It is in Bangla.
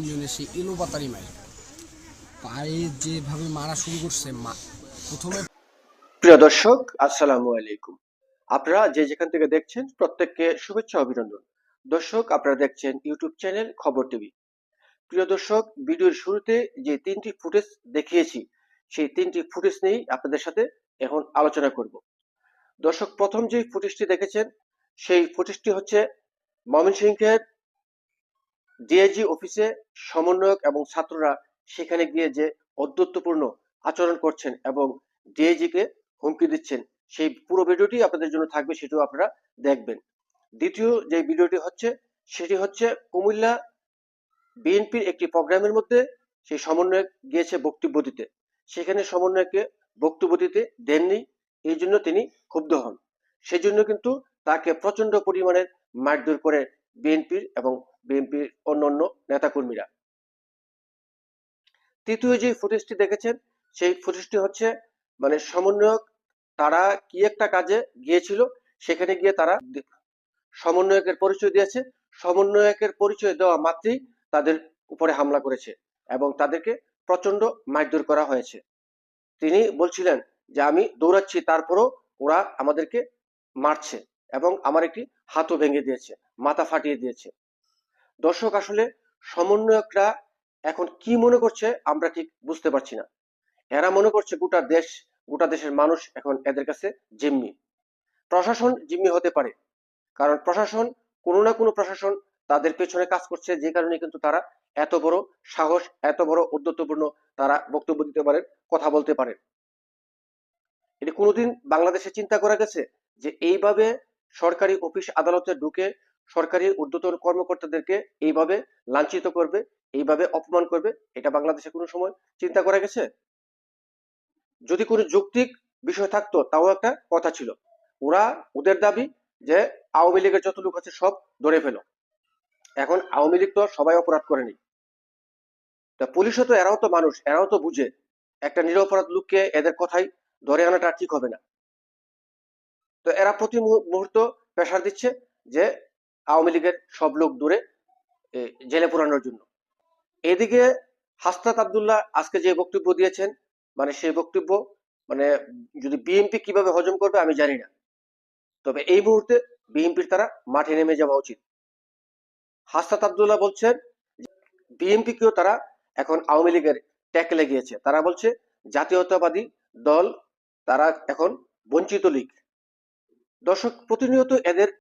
তিনজন এসে এলো পাতারি মারে পায়ে যেভাবে মারা শুরু করছে, মা, প্রথমে প্রিয় দর্শক, আসসালামু আলাইকুম। আপনারা যে যেখান থেকে দেখছেন, প্রত্যেককে শুভেচ্ছা, অভিনন্দন। দর্শক, আপনারা দেখছেন ইউটিউব চ্যানেল খবর টিভি। প্রিয় দর্শক, ভিডিওর শুরুতে যে তিনটি ফুটেজ দেখিয়েছি, সেই তিনটি ফুটেজ নিয়েই আপনাদের সাথে এখন আলোচনা করব। দর্শক, প্রথম যে ফুটেজটি দেখেছেন, সেই ফুটেজটি হচ্ছে ময়মনসিংহের ডিআইজি অফিসে সমন্বয়ক এবং ছাত্ররা সেখানে গিয়ে যে অধ্যত্বপূর্ণ আচরণ করছেন এবং ডিআইজি কে হুমকি দিচ্ছেন, সেই পুরো ভিডিওটি আপনাদের জন্য থাকবে, সেটিও আপনারা দেখবেন। দ্বিতীয় যে ভিডিওটি হচ্ছে, সেটি হচ্ছে কুমিল্লা বিএনপির একটি প্রোগ্রামের মধ্যে সেই সমন্বয়ক গিয়েছে বক্তব্য দিতে। সেখানে সমন্বয়কে বক্তব্য দিতে দেননি, এই জন্য তিনি ক্ষুব্ধ হন। সেজন্য কিন্তু তাকে প্রচণ্ড পরিমাণের মারধর করে বিএনপির এবং বিএনপির অন্যান্য নেতাকর্মীরা। তৃতীয় যে ফুটেজটি দেখেছেন, সেই ফুটেজটি হচ্ছে মানে সমন্বয়ক তারা কি একটা কাজে গিয়েছিল, সেখানে গিয়ে তারা সমন্বয়কের পরিচয় দিয়েছে। সমন্বয়কের পরিচয় দেওয়া মাত্রই তাদের উপরে হামলা করেছে এবং তাদেরকে প্রচণ্ড মারধর করা হয়েছে। তিনি বলছিলেন যে, আমি দৌড়াচ্ছি, তারপরও ওরা আমাদেরকে মারছে এবং আমার একটি হাতও ভেঙে দিয়েছে, মাথা ফাটিয়ে দিয়েছে। দর্শক আসলে সমন্বয়করা এখন কি মনে করছে আমরা ঠিক বুঝতে পারছি না। এরা মনে করছে গোটা দেশ, গোটা দেশের মানুষ এখন এদের কাছে জিম্মি। প্রশাসন জিম্মি হতে পারে, কারণ প্রশাসন, কোনো না কোনো প্রশাসন তাদের পেছনে কাজ করছে, যে কারণে কিন্তু তারা এত বড় সাহস, এত বড় উদ্যতপূর্ণ তারা বক্তব্য দিতে পারেন, কথা বলতে পারেন। এটি কোনোদিন বাংলাদেশে চিন্তা করা গেছে যে এইভাবে সরকারি অফিস আদালতে ঢুকে সরকারি ঊর্ধ্বতন কর্মকর্তাদেরকে এইভাবে লাঞ্ছিত করবে, এইভাবে অপমান করবে, এটা বাংলাদেশে কোনো সময় চিন্তা করা গেছে? যদি কোনো যৌক্তিক বিষয় থাকতো, তাও একটা কথা ছিল। ওরা ওদের দাবি যে আওয়ামী লীগের যত লোক আছে সব ধরে ফেলো। এখন আওয়ামী লীগ তো সবাই অপরাধ করেনি। তা পুলিশও তো, এরাও তো মানুষ, এরাও তো বুঝে। একটা নিরপরাধ লোককে এদের কথাই ধরে আনাটা ঠিক হবে না। তো এরা প্রতি মুহূ- মুহূর্ত প্রেশার দিচ্ছে যে আওয়ামী লীগের সব লোক দূরে জেলে পুরানোর জন্য। এদিকে হাসনাত আবদুল্লাহ আজকে যে বক্তব্য দিয়েছেন মানে সেই বক্তব্য মানে যদি বিএনপি কীভাবে হজম করবে আমি জানি না। তবে এই মুহূর্তে বিএনপির তারা মাঠে নেমে যাওয়া উচিত। হাসনাত আবদুল্লাহ বলছেন বিএনপি কেও তারা এখন আওয়ামী লীগের ট্যাকলে গিয়েছে তারা বলছে, জাতীয়তাবাদী দল তারা এখন বঞ্চিত লীগ। দর্শক, প্রতিনিয়ত এদের